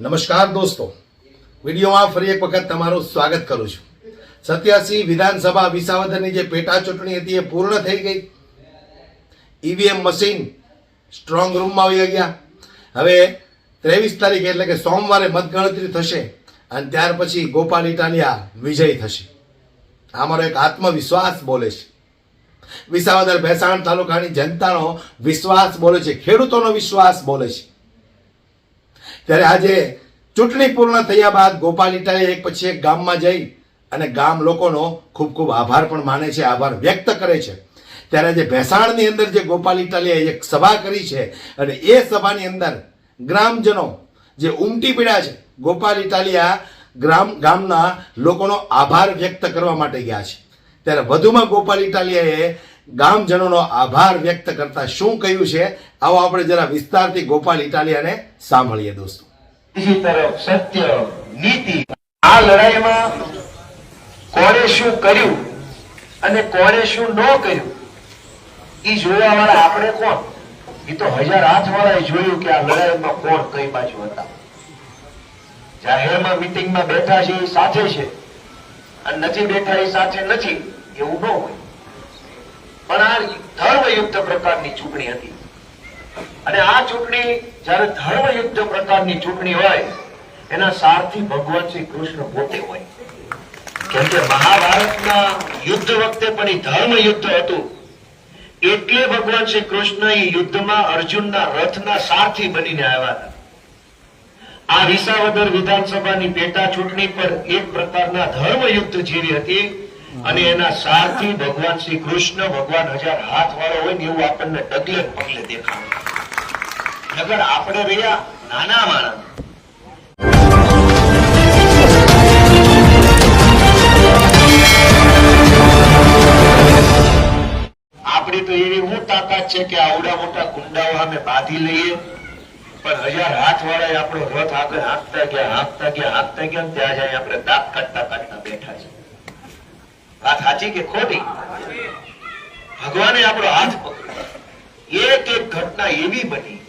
નમસ્કાર દોસ્તો. વિડીયોમાં ફરી એક વખત તમારું સ્વાગત કરું છું. સત્યાસી વિધાનસભા વિસાવદરની જે પેટા ચૂંટણી હતી એ પૂર્ણ થઈ ગઈ. ઈવીએમ મશીન સ્ટ્રોંગ રૂમમાં આવી ગયા. હવે ત્રેવીસ તારીખે એટલે કે સોમવારે મતગણતરી થશે અને ત્યાર પછી ગોપાલ ઇટાલિયા વિજય થશે. અમારો એક આત્મવિશ્વાસ બોલે છે. વિસાવદર ભેસાણ તાલુકાની જનતાનો વિશ્વાસ બોલે છે. ખેડૂતોનો વિશ્વાસ બોલે છે. ત્યારે આજે ચૂંટણી પૂર્ણ થયા બાદ ગોપાલ ઇટાલિયા એક પછી એક ગામમાં જઈ અને ગામ લોકોનો ખૂબ ખૂબ આભાર પણ માને છે, આભાર વ્યક્ત કરે છે. ત્યારે આજે ભેસાણની અંદર જે ગોપાલ ઇટાલિયાએ એક સભા કરી છે અને એ સભાની અંદર ગ્રામજનો જે ઉમટી પીડા છે ગોપાલ ઇટાલિયા ગ્રામ, ગામના લોકોનો આભાર વ્યક્ત કરવા માટે ગયા છે. ત્યારે વધુમાં ગોપાલ ઇટાલિયાએ ગામજનોનો આભાર વ્યક્ત કરતા શું કહ્યું છે, આવો આપણે જરા વિસ્તારથી ગોપાલ ઇટાલિયાને સાંભળીએ દોસ્તો. સત્ય, નીતિ. આ લડાઈમાં કોણે શું કર્યું અને કોણે શું ન કર્યું એ જોવા વાળા આપણે કોણ? એ તો હજાર હાથ વાળાએ જોયું કે આ લડાઈમાં કોણ કઈ બાજુ હતા. જાહેરમાં મિટિંગમાં બેઠા છે એ સાથે છે, અને નથી બેઠા એ સાથે નથી, એવું ન હોય. પણ આ ધર્મયુક્ત પ્રકારની ચૂંટણી હતી. અને આ ચૂંટણી જ્યારે ધર્મયુક્ત પ્રકારની ચૂંટણી હોય, એના સારથી ભગવાન શ્રી કૃષ્ણ પોતે હોય. કેમ કે મહાભારતના યુદ્ધ વખતે પણ એ ધર્મ યુદ્ધ હતું. એટલે ભગવાન શ્રી કૃષ્ણ એ યુદ્ધમાં અર્જુનના રથના સારથી બનીને આવ્યા હતા. આ વિસાવદર વિધાનસભાની પેટા ચૂંટણી પર એક પ્રકારના ધર્મ યુદ્ધ જેવી હતી. અને એના સારથી ભગવાન શ્રી કૃષ્ણ ભગવાન હજાર હાથ વાળો હોય ને એવું આપણને ડગલે પગલે દેખાય નગર આપણે રહ્યા નાના માણસ. આપણી તો એવી હું તાકાત છે કે આવડા મોટા કુંડાઓ અમે બાંધી લઈએ. પણ હજાર હાથ વાળા આપણો રથ આગળ હાંકતા ગયા હાંકતા ગયા હાંકતા ગયા ત્યાં જાય આપણે દાંત કાઢતા કાઢતા બેઠા છે વાત સાચી કે ખોટી? ભગવાને આપણો હાથ પકડ્યો. એક એક ઘટના એવી બની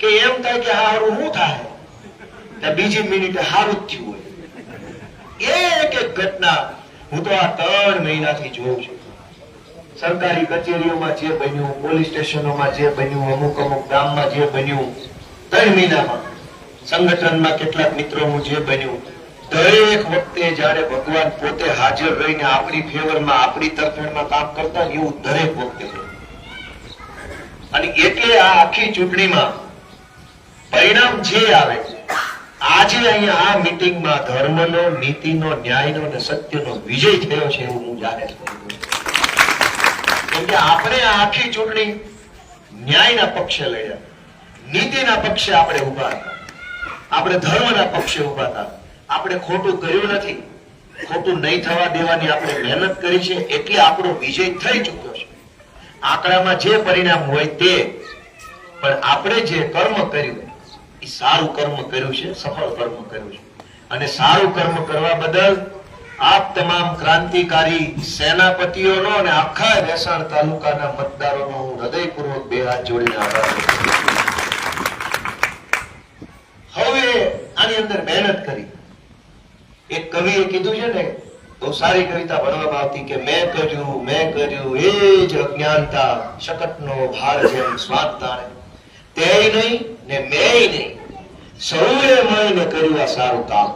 કે એમ થાય કે હારું શું થાય? બીજી મિનિટે હારું થયું હોય. એક એક ઘટના હું તો આ ત્રણ મહિનાથી જોઉં છું. સરકારી કચેરીઓમાં જે બન્યું, પોલીસ સ્ટેશનોમાં જે બન્યું, અમુક અમુક ગામમાં જે બન્યું, ત્રણ મહિનામાં સંગઠનમાં કેટલાક મિત્રો જે બન્યું દરેક વખતે જ્યારે ભગવાન પોતે હાજર રહીને આપણી ફેવરમાં આપણી તરફેણમાં કામ કરતા એવું દરેક વખતે અને એટલે આ આખી ચૂંટણીમાં પરિણામ જે આવે આજે અહીંયા આ મીટિંગમાં ધર્મનો, નીતિનો, ન્યાયનો અને સત્યનો વિજય થયો છે એવું હું જાહેર કરું. કેમ આપણે આ આખી ચૂંટણી ન્યાયના પક્ષે લડ્યા. નીતિના પક્ષે આપણે ઊભા હતા. આપણે ધર્મના પક્ષે ઊભા હતા. આપણે ખોટું કર્યું નથી. ખોટું નહીં થવા દેવાની આપણે મહેનત કરી છે, એટલે આપણો વિજય થઈ ચૂક્યો છે. આંકડામાં જે પરિણામ હોય તે, પણ આપણે જે કર્મ કર્યું, એ સારું કર્મ કર્યું છે, સફળ કર્મ કર્યું છે. અને સારું કર્મ કરવા બદલ આપ તમામ ક્રાંતિકારી સેનાપતિઓનો અને આખા વેસાણ તાલુકાના મતદારોનો હું હૃદયપૂર્વક બે હાથ જોડીને આભાર. હવે આની અંદર મહેનત કરી. એક કવિએ કીધું છે ને બહુ સારી કવિતા ભણવામાં આવતી કે મેં કર્યું મેં કર્યું, એ જ અજ્ઞાનતા, શકટનો ભાર જેમ સ્વાદ તાણે. તે નહીં ને મેં નહીં, સૌએ મળીને કર્યું આ સારું કામ.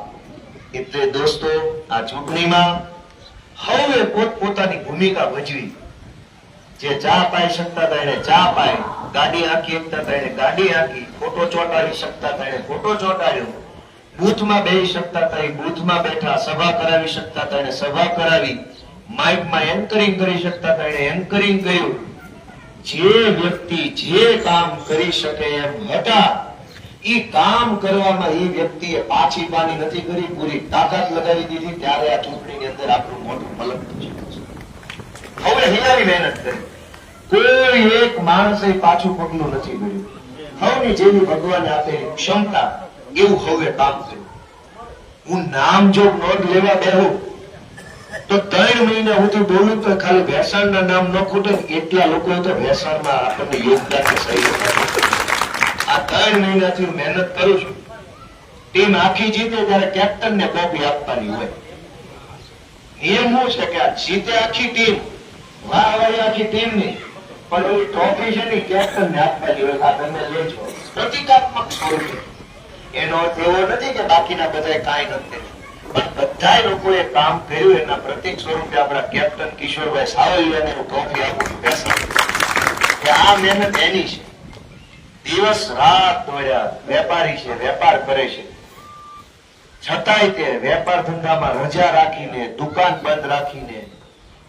એટલે દોસ્તો, આ ચૂંટણીમાં હવે પોતપોતાની ભૂમિકા ભજવી. જે ચા પાઈ શકતા એને ચા પાઈ, ગાડી શકતા હતા એને ગાડી હાંકી, ફોટો ચોંટાડી શકતા એને ફોટો ચોંટાડ્યો. બૂથમાં બેસી શકતા હતા, એ બૂથમાં બેઠા સભા કરાવી શકતા હતા એને સભા કરાવી માઇકમાં એન્કરિંગ કરી શકતા હતા, એને એન્કરિંગ કર્યું. જે વ્યક્તિ જે કામ કરી શકે એમ હતા એ કામ કરવામાં એ વ્યક્તિએ પાછી પાની નથી કરી, પૂરી તાકાત લગાવી દીધી, ત્યારે આ ચૂંટણીની અંદર આપણું મોટું થયું હવે હિલાવી મહેનત કરી. કોઈ એક માણસે પાછું પગલું નથી કર્યું હવની જેવી ભગવાન આપેલી ક્ષમતા એવું હવે કામ કર્યું હું નામ જો નોંધ લેવા બેહું, તો ત્રણ મહિના હું તો બોલું તો ખાલી ભેસાણના નામ ન ખૂટે એટલા લોકો તો ભેસાણમાં આપણને યોગદાન સહયોગ આ ત્રણ મહિનાથી હું મહેનત કરું છું. ટીમ આખી જીતે ત્યારે કેપ્ટન ને કોપી આપવાની હોય. નિયમ શું છે કે આ જીતે આખી ટીમ. વાહ વાહ આખી ટીમની પણ ઓલી ટ્રોફી છે ને કેપ્ટન ને આપવાની હોય, આ તમે લેજો. પ્રતિકાત્મક સ્વરૂપે. એનો અર્થ એવો નથી કે બાકીના બધા કાંઈ નથી પણ બધા લોકોએ કામ કર્યું એના પ્રતિક સ્વરૂપે આપણા કેપ્ટન કિશોરભાઈ સાવલિયાને હું ટ્રોફી આપું કે આ મહેનત એની છે. દિવસ રાત દોડ્યા, વેપારી છે, વેપાર કરે છે. છતાંય તે વેપાર ધંધામાં રજા રાખીને, દુકાન બંધ રાખીને,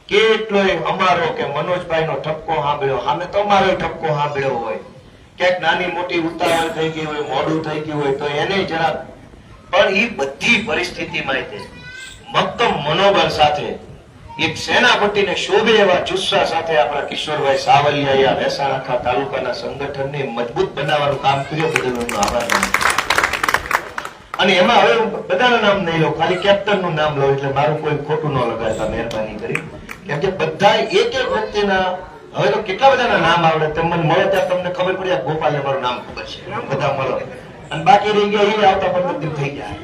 કેટલોય અમારો કે મનોજભાઈ નો ઠપકો સાંભળ્યો, સામે તો અમારો ઠપકો સાંભળ્યો હોય. ક્યાંક નાની મોટી ઉતાવળ થઈ ગઈ હોય, મોડું થઈ ગયું હોય, તો એને જરા પણ એ બધી પરિસ્થિતિમાં મક્કમ મનોબળ સાથે, એક સેનાપતિને શોભે એવા જુસ્સા સાથે આપણા કિશોરભાઈ સાવલિયા મહેસાણા આખા તાલુકાના સંગઠનને મજબૂત બનાવવાનું કામ કર્યું બદલ હું આભાર અને એમાં હવે બધાના નામ નહીં લઉં, ખાલી કેપ્ટનનું નામ લઉં, એટલે મારું કોઈ ખોટું ન લગાડતા મહેરબાની કરી. કેમ કે બધા એક એક વ્યક્તિના હવે તો કેટલા બધાના નામ આવડે? તમે મને મળો ત્યાં તમને ખબર પડી આ ગોપાલને મારું નામ ખબર છે. બધા મળો. અને બાકી રહી ગયા એ આવતા પણ થઈ ગયા.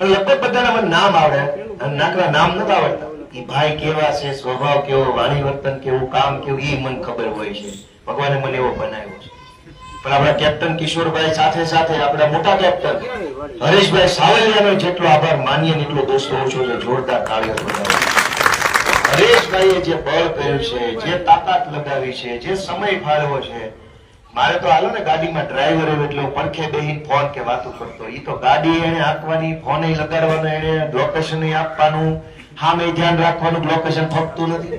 લગભગ બધાના મને નામ આવડે. અને નાકરા નામ નથી આવડતા. એ ભાઈ કેવા છે સ્વભાવ કેવો વાણી વર્તન કેવું કામ કેવું એ મને ખબર હોય છે. ભગવાને મને એવો બનાવ્યો છે. પણ આપણા કેપ્ટન કિશોરભાઈ સાથે સાથે આપણા મોટા કેપ્ટન હરેશભાઈ સાવલિયાનો જેટલો આભાર માનીએ એટલો દોસ્તો ઓછો છે જોરદાર તાળીઓ બજાવો. હરેશભાઈએ જે બળ કર્યું છે, જે તાકાત લગાવી છે, જે સમય ફાળવો છે, મારે તો હાલો ને ગાડીમાં ડ્રાઈવર આવ્યો એટલે પરખે બેહીને ફોન કે વાતો કરતો. એ તો ગાડી એને આપવાની ફોન લગાડવાનો એને લોકેશન આપવાનું. સામે ધ્યાન રાખવાનું લોકેશન ફકતું નથી.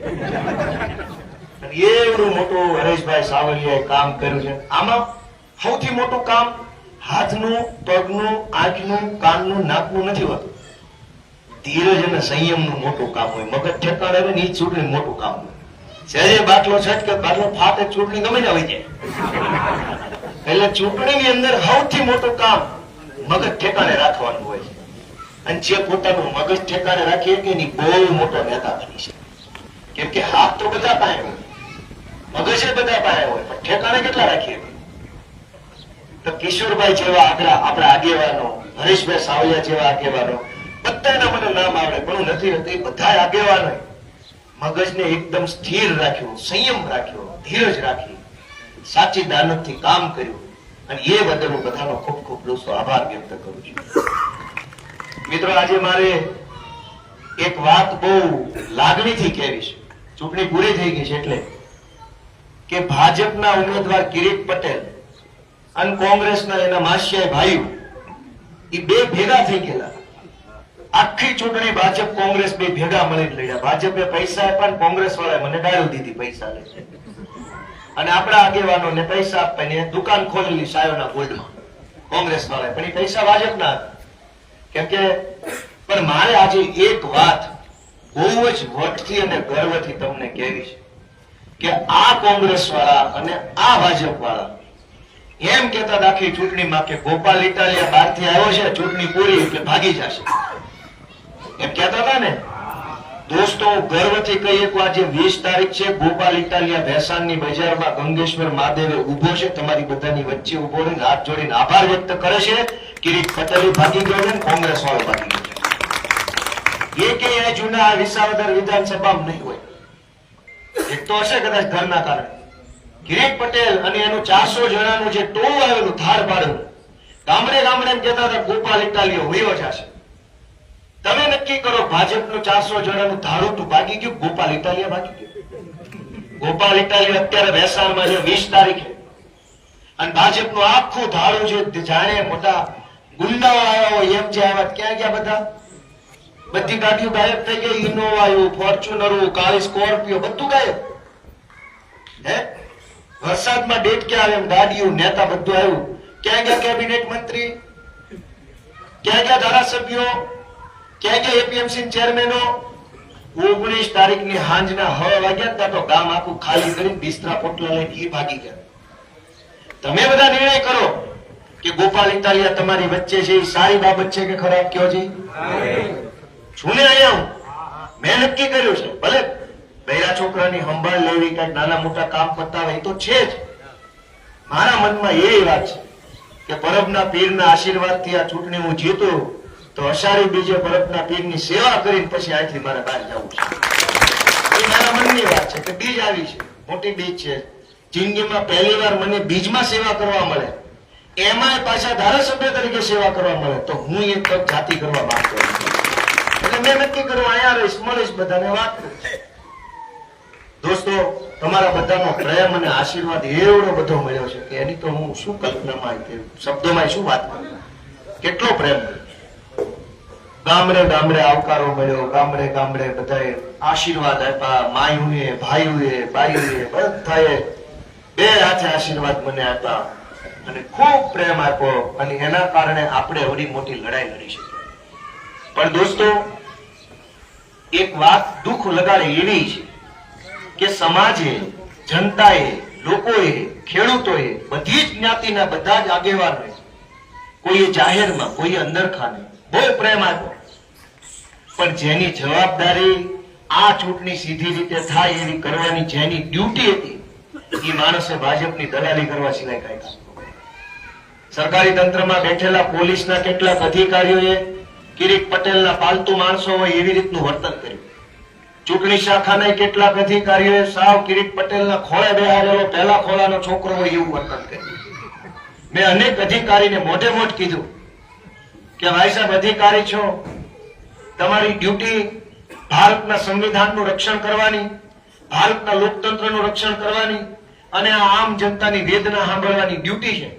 એવું મોટું હરેશભાઈ સાવલિયાએ કામ કર્યું છે. આમાં સૌથી મોટું કામ હાથનું, પગનું, આંખનું, કાનનું, નાકનું નથી હોતું. ધીરજ અને સંયમનું મોટું કામ હોય. મગજ ઠેકાણે આવે ને એ ચૂંટણી મોટું કામ હોય. સહેજે બાટલો છટકે બાટલો ફાટે, ચૂંટણી ગમે ને આવી જાય એટલે ચૂંટણીની અંદર સૌથી મોટું કામ મગજ ઠેકાણે રાખવાનું હોય છે. અને જે પોતાનું મગજ ઠેકાણે રાખીએ કે એની બહુ મોટો નેતા બની છે કેમ કે હાથ તો બધા પાસે હોય. મગજ એ બધા પાસે હોય, પણ ઠેકાણે કેટલા રાખીએ? તો કિશોરભાઈ જેવા આપણા આપણા આગેવાનો, હરીશભાઈ સાવલિયા જેવા આગેવાનો બધાના મને નામ આવડે, પણ નથી રહેતો. બધા આગેવાનો મગજને એકદમ સ્થિર રાખ્યું, સંયમ રાખ્યો, ધીરજ રાખી. સાચી દાનતથી કામ કર્યું. અને એ બદલ હું બધાનો ખૂબ ખૂબ દોસ્તો આભાર વ્યક્ત કરું છું. મિત્રો, આજે મારે એક વાત બહુ લાગણીથી કહેવી છે. ચૂંટણી પૂરી થઈ ગઈ છે એટલે કે ભાજપના ઉમેદવાર કિરીટ પટેલ અને કોંગ્રેસના એના માસિયા ભાઈઓ એ બે ભેગા થઈ ગયેલા. આખી ચૂંટણી ભાજપ કોંગ્રેસ બે ભેગા મળીને લડ્યા. ભાજપે પૈસા આપ્યા ને કોંગ્રેસ વાળા મને ડાળી દીધી પૈસા લે અને આપણા આગેવાનોને પૈસા આપીને દુકાન ખોલેલી સાયોના ગોલ્ડમાં કોંગ્રેસ વાળા પણ એ પૈસા ભાજપના કેમ કે, પણ મારે આજે એક વાત બહુ જ વટથી અને ગર્વથી તમને કહેવી છે કે આ કોંગ્રેસ વાળા અને આ ભાજપ વાળા એમ કેતા હતા ચૂંટણીમાં કે ગોપાલ ઇટાલિયા બહારથી આવ્યો છે, ચૂંટણી પૂરી એટલે ભાગી જશે. એમ કહેતા હતા ને, દોસ્તો, ગર્વથી કહીએ કે આજે વીસ તારીખ છે, ગોપાલ ઇટાલિયા ભેસાણની બજારમાં ગંગેશ્વર મહાદેવે ઊભો છે, તમારી બધાની વચ્ચે ઊભો રહીને હાથ જોડીને આભાર વ્યક્ત કરે છે. કિરીટ પટેલ ભાગી ગયો છે કોંગ્રેસ વાળો ભાગી ગયો એ કે એ જૂના વિસાવદર વિધાનસભામાં નહીં હોય. એક તો હશે કદાચ ઘરના કારણે. કિરીટ પટેલ અને એનું ચારસો જણાનું જે ટોળું આવેલું ધાર પાડેલું ગામડે ગામડે એમ કહેતા હતા, ગોપાલ ઇટાલિયો, વયો જશે તમે નક્કી કરો ભાજપનું ચારસો જણાનું ધારું તું ભાગી ગયું? ગોપાલ ઇટાલિયા ભાગી ગયું. ગોપાલ ઇટાલિયા અત્યારે વેસાણમાં છે, વીસ તારીખે. અને ભાજપનું આખું ધારું છે જાણે મોટા ગુંડાઓ આવ્યા હોય એમ જે આવ્યા ક્યાં ગયા બધા? બધી ગાડીઓ ગાયબ થઈ ગઈ, ઇનોવા આવ્યું ફોર્ચ્યુનરો કાળી સ્કોર્પિયો, બધું ગાયબ. હે? વરસાદમાં ડેટ ક્યાં આવે એમ ગાડીઓ, નેતા બધું આવ્યું. ક્યાં ગયા કેબિનેટ મંત્રી? ક્યાં ગયા ધારાસભ્યો? ક્યાં કે એપીએમસી ચેરમેનો ઓગણીસ તારીખની હાંજના હ વાગ્યા ત્યાં તો ગામ આખું ખાલી કરીને બિસ્તરા પોટલા લઈને ઈ ભાગી ગયા. તમે બધા નિર્ણય કરો કે ગોપાલ ઇટાલિયા તમારી વચ્ચે છે એ સારી બાબત છે કે ખરાબ કયો છે? છું ને અહીંયા હું. મેં નક્કી કર્યું છે, ભલે બૈરા છોકરાની સંભાળ લેવી, કંઈક નાના મોટા કામ પતાવે એ તો છે જ. મારા મનમાં એ વાત છે કે પરબના પીરના આશીર્વાદથી આ ચૂંટણી હું જીતું. તો અષાઢી બીજે ભરતના પીરની સેવા કરીને પછી અહીંથી મારે બહાર જવું છે. એ મારા મનની વાત છે કે બીજ આવી છે. મોટી બીજ છે. જિંદગીમાં પહેલી વાર મને બીજમાં સેવા કરવા મળે. એમાંય પાછા ધારાસભ્ય તરીકે સેવા કરવા મળે. તો હું એક તક જાતિ કરવા માંગતો. એટલે મેં નક્કી કર્યું, અહીંયા રહીશ, મળીશ બધાને, વાત દોસ્તો, તમારા બધાનો પ્રેમ અને આશીર્વાદ એવડો બધો મળ્યો છે કે એની તો હું શું કલ્પનામાં શબ્દોમાં શું વાત કરું? કેટલો પ્રેમ મળ્યો. ગામડે ગામડે આવકારો મળ્યો ગામડે ગામડે બધાએ આશીર્વાદ આપ્યા. માયુએ ભાઈઓએ બાઈઓએ બધાએ બે હાથે આશીર્વાદ મને આપ્યા અને ખૂબ પ્રેમ આપ્યો અને એના કારણે આપણે એવડી મોટી લડાઈ લડી શકીએ. પણ દોસ્તો, એક વાત દુઃખ લગાડે એવી છે કે સમાજે, જનતાએ, લોકોએ, ખેડૂતોએ બધી જ જ્ઞાતિના બધા જ આગેવાનોએ કોઈએ જાહેરમાં, કોઈએ અંદરખાને બહુ પ્રેમ આપ્યો. પણ જેની જવાબદારી આ ચૂંટણી સીધી રીતે થાય એવી કરવાની જેની ડ્યુટી હતી, એ માણસે ભાજપની દલાલી કરવા સિવાય કાંઈ સરકારી તંત્રમાં બેઠેલા પોલીસના કેટલાક અધિકારીઓએ કિરીટ પટેલના પાલતુ માણસો હોય એવી રીતનું વર્તન કર્યું. ચૂંટણી શાખાના કેટલાક અધિકારીઓએ સાવ કિરીટ પટેલના ખોળે બેહારેલો પહેલા ખોળાનો છોકરો હોય એવું વર્તન કર્યું. મેં અનેક અધિકારીને મોઢે મોઢ કીધું કે, ભાઈ સાહેબ, અધિકારી છો તમારી ડ્યુટી ભારતના સંવિધાનનું રક્ષણ કરવાની, ભારતના લોકતંત્રનું રક્ષણ કરવાની અને આમ જનતાની વેદના સાંભળવાની ડ્યુટી છે.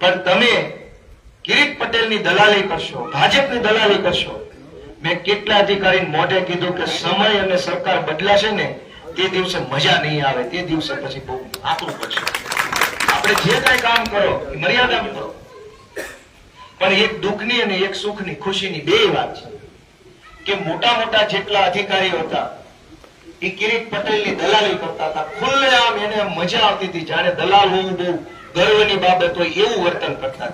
પણ તમે કિરીટ પટેલની દલાલી કરશો, ભાજપની દલાલી કરશો. મેં કેટલા અધિકારી મોઢે કીધું કે સમય અને સરકાર બદલાશે ને તે દિવસે મજા નહીં આવે, તે દિવસે પછી બહુ આકરું પડશે. આપણે જે કઈ કામ કરો મર્યાદામાં કરો. પણ એક દુઃખની અને એક સુખની ખુશીની બે વાત છે. કે મોટા મોટા જેટલા અધિકારી હતા, એ કિરીટ પટેલની દલાલી કરતા હતા. ખુલ્લેઆમ એને મજા આવતી હતી. જાણે દલાલ હોવું બહુ ગર્વની બાબત હોય એવું વર્તન કરતા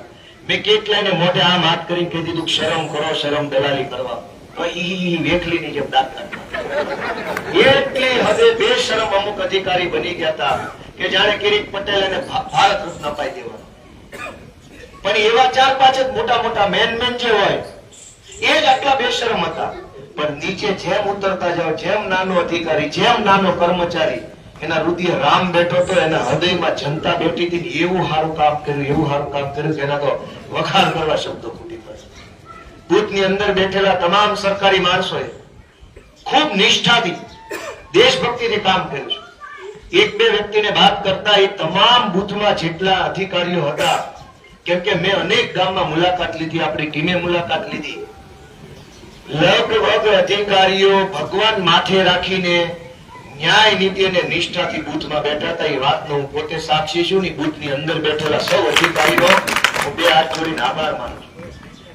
મેં કેટલાયને મોઢે આમ હાથ કરીને કહી દીધું શરમ કરો, શરમ દલાલી કરવા. અમુક અધિકારી બની ગયા હતા કે જાણે કિરીટ પટેલ એને ભારત રત્ન અપાઈ દેવાનો. પણ એવા ચાર પાંચ મોટા મોટા મેન મેન જે હોય એ જ આટલા બેશરમ હતા. પણ નીચે જેમ ઉતરતા જાઓ, જેમ નાનો અધિકારી, જેમ નાનો કર્મચારી, એના હૃદય રામ બેઠો તો એના હૃદયમાં જનતા બેઠી હતી એવું સારું કામ કર્યું, એવું સારું કામ કર્યું એના તો વખાણ કરવા શબ્દો ખૂટી પડશે બુથની અંદર બેઠેલા તમામ સરકારી માણસોએ ખૂબ નિષ્ઠાથી દેશભક્તિથી કામ કર્યું એક બે વ્યક્તિને વાત કરતા એ તમામ બુથમાં જેટલા અધિકારીઓ હતા, કેમ કે મેં અનેક ગામમાં મુલાકાત લીધી, આપણી ટીમે મુલાકાત લીધી. લગભગ અધિકારીઓ ભગવાન માથે રાખીને ન્યાય નીતિ અને નિષ્ઠાથી બૂથમાં બેઠા હતા. એ વાતનો હું પોતે સાક્ષી છું ને બૂથની અંદર બેઠેલા સૌ અધિકારીઓ. હું બે હાથ જોડીને આભાર માનું છું.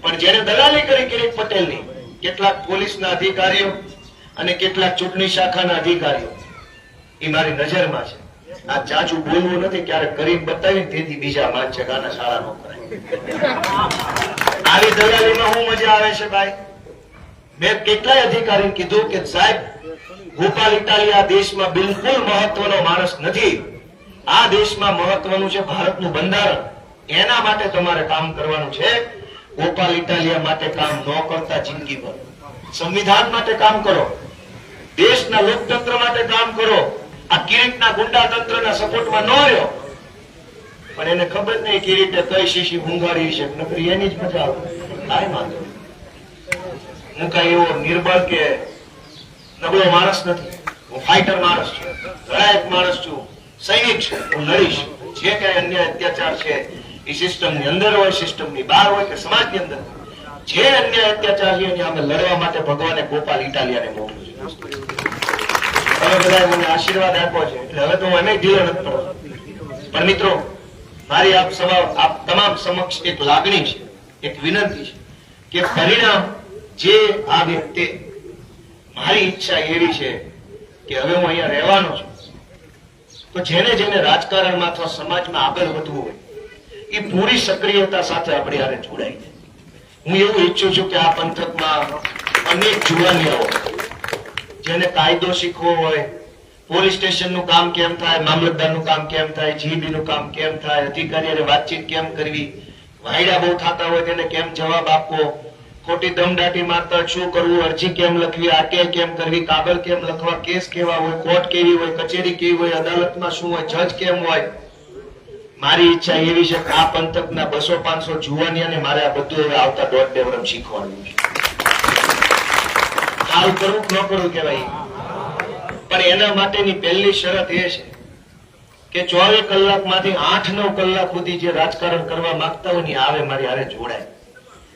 પણ જેને દલાલી કરી કિરીટ પટેલની, કેટલાક પોલીસના અધિકારીઓ અને કેટલાક ચૂંટણી શાખાના અધિકારીઓ, એ મારી નજરમાં છે. આ ચાચુ બોલવું નથી, ક્યારેક કરી બતાવી તેથી બીજા માન છે ગાના શાળા નો કરાય આવી દલાલીમાં હું મજા આવે છે, ભાઈ? મેં કેટલાય અધિકારી કીધું કે સાહેબ ગોપાલ ઇટાલિયા દેશમાં બિલકુલ મહત્વનો માણસ નથી. આ દેશમાં મહત્વનું છે ભારતનું બંધારણ. એના માટે તમારે કામ કરવાનું છે. ગોપાલ ઇટાલિયા માટે કામ ન કરતા જિંદગી ભર. સંવિધાન માટે કામ કરો. દેશના લોકતંત્ર માટે કામ કરો. આ કિરીટના ગુંડા તંત્રના સપોર્ટમાં ન રહ્યો. પણ એને ખબર નહીં, કિરીટે કઈ શીશી ભૂંગાડી છે. નકરી એની જ મજા આવે. કાંઈ વાંધો. હું કઈ એવો નિર્બળ કે નબળો માણસ નથી. હું ફાઈટર માણસ છું. લડાયક માણસ છું. સૈનિક છું. હું લડીશ જે કઈ અન્ય અત્યાચાર છે, એ સિસ્ટમની અંદર હોય સિસ્ટમની બહાર હોય કે સમાજની અંદર જે અન્ય અત્યાચાર છે, એને અમે લડવા માટે ભગવાને ગોપાલ ઇટાલિયાને મોકલ્યું છે. તમે બધા મને આશીર્વાદ આપો છે. એટલે હવે તો હું એમ ઢીલો નથી પડો પણ મિત્રો, મારી આપ સભા આપ તમામ સમક્ષ એક લાગણી છે, એક વિનંતી છે કે પરિણામ જે આ વ્યક્તિ મારી ઈચ્છા એવી છે કે હવે હું અહીંયા રહેવાનો છું. તો જેને જેને રાજકારણમાં અથવા સમાજમાં આગળ વધવું હોય, એ પૂરી સક્રિયતા સાથે આપણે આને જોડાઈ જાય. હું એવું ઈચ્છું છું કે આ પંથકમાં અનેક જુવાનિયાઓ જેને કાયદો શીખવો હોય, પોલીસ સ્ટેશનનું કામ કેમ થાય, મામલતદારનું કામ કેમ થાય, જીબીનું કામ કેમ થાય, અધિકારીઓને વાતચીત કેમ કરવી, વાયડા બહુ થતા હોય તેને કેમ જવાબ આપવો ખોટી દમદાટી મારતા શું કરવું, અરજી કેમ લખવી આરટીઆઈ કેમ કરવી, કાગળ કેમ લખવા, કેસ કેવા હોય, કોર્ટ કેવી હોય, કચેરી કેવી હોય, અદાલતમાં શું હોય, જજ કેમ હોય? મારી ઈચ્છા એવી છે કે આ પંથકના બસો પાંચસો જુવાની અને મારે આ બધું હવે આવતા દોઢ બે વર્ષ શીખવાડવું છે. હાલ કરવું ન કરવું કહેવાય પણ એના માટેની પહેલી શરત એ છે કે ચોવીસ કલાકમાંથી આઠ નવ કલાક સુધી જે રાજકારણ કરવા માંગતા હોય ને આવે મારી હારે જોડાય.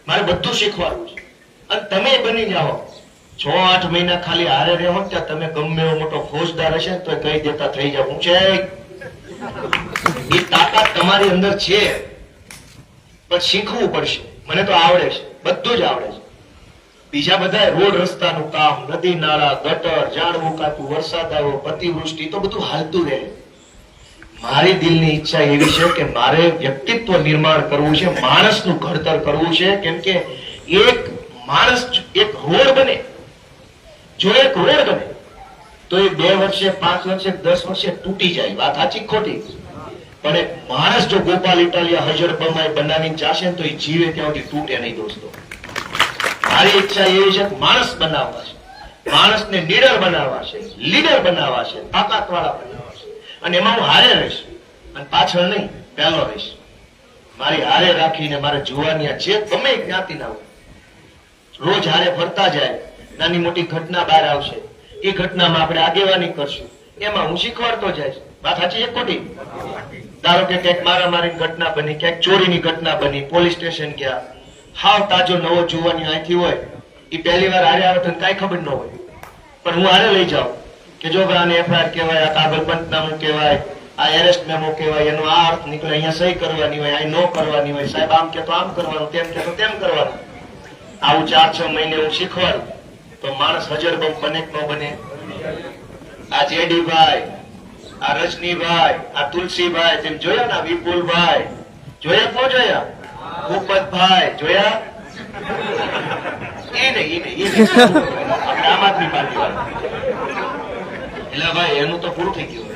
મારે બધું શીખવાડવું છે. અને તમે બની જાઓ. છ આઠ મહિના ખાલી હારે રહ્યો ત્યાં તમે ગમે એવો મોટો ફોજદાર હશે તો કહી દેતા થઈ જાવ છે? એ તાકાત તમારી અંદર છે. પણ શીખવું પડશે. મને તો આવડે છે. બધું જ આવડે છે. બીજા બધા રોડ રસ્તાનું કામ, નદી, નાળા, ગટર, ઝાડવું મુકાતું વરસાદ આવ્યો અતિવૃષ્ટિ તો બધું હાલતું રહે. મારી દિલની ઈચ્છા એવી છે કે મારે વ્યક્તિત્વ નિર્માણ કરવું છે, માણસનું ઘડતર કરવું છે, કેમ કે એક માણસ એક રોડ બને. જો એક રોડ બને, તો એ બે વર્ષે, પાંચ વર્ષે, દસ વર્ષે તૂટી જાય. વાત સાચી ખોટી? પણ એ માણસ જો ગોપાલ ઇટાલિયા, હજર બમાય બનાવીને ને તો એ જીવે ત્યાં સુધી તૂટે નહીં, દોસ્તો. મારી ઈચ્છા એવી છે કે માણસ બનાવવા છે. માણસને લીડર બનાવવા છે, લીડર બનાવવા છે તાકાત વાળા અને એમાં હું હારે રહીશ. અને પાછળ નહીં, પહેલો રહીશ. મારી હારે રાખીને મારે જોવાની જે તમે જ્ઞાતિના હોય. રોજ હારે ફરતા જાય, નાની મોટી ઘટના બહાર આવશે. એ ઘટનામાં આપણે આગેવાની કરશું. એમાં હું શીખવાડતો જઈશ. વાત સાચી એક ખોટી? ધારો કે ક્યાંક મારામારીની ઘટના બની, ક્યાંક ચોરીની ઘટના બની, પોલીસ સ્ટેશન ગયા. હાવ તાજો નવો જોવાની અહીંથી હોય. એ પહેલી વાર હારે આવે તો કાંઈ ખબર ન હોય. પણ હું હારે લઈ જાઉં. કે જો ભાઈ એફઆઈઆર કહેવાય, આ કાગળ પંચનામું કહેવાય, આ એરેસ્ટ મેમો કહેવાય, એનો આ અર્થ નીકળે અહીંયા સહી કરવાની હોય, અહીં નો કરવાની હોય. સાહેબ, આમ કે આમ કરવાનું, તેમ કે તેમ કરવાનું. આવું ચાર, છ મહિને હું શીખવાડું, તો માણસ હજર બમ બને ન બને? આ જેડીભાઈ, આ રજનીભાઈ, આ તુલસીભાઈ, તેમ જોયા ને વિપુલભાઈ? જોયા કો જોયા? ભૂપતભાઈ, જોયા? એ નહીં એ નહીં એ નહીં. આપણે આમ આદમી પાર્ટી. એટલે ભાઈ એનું તો પૂરું થઈ ગયું.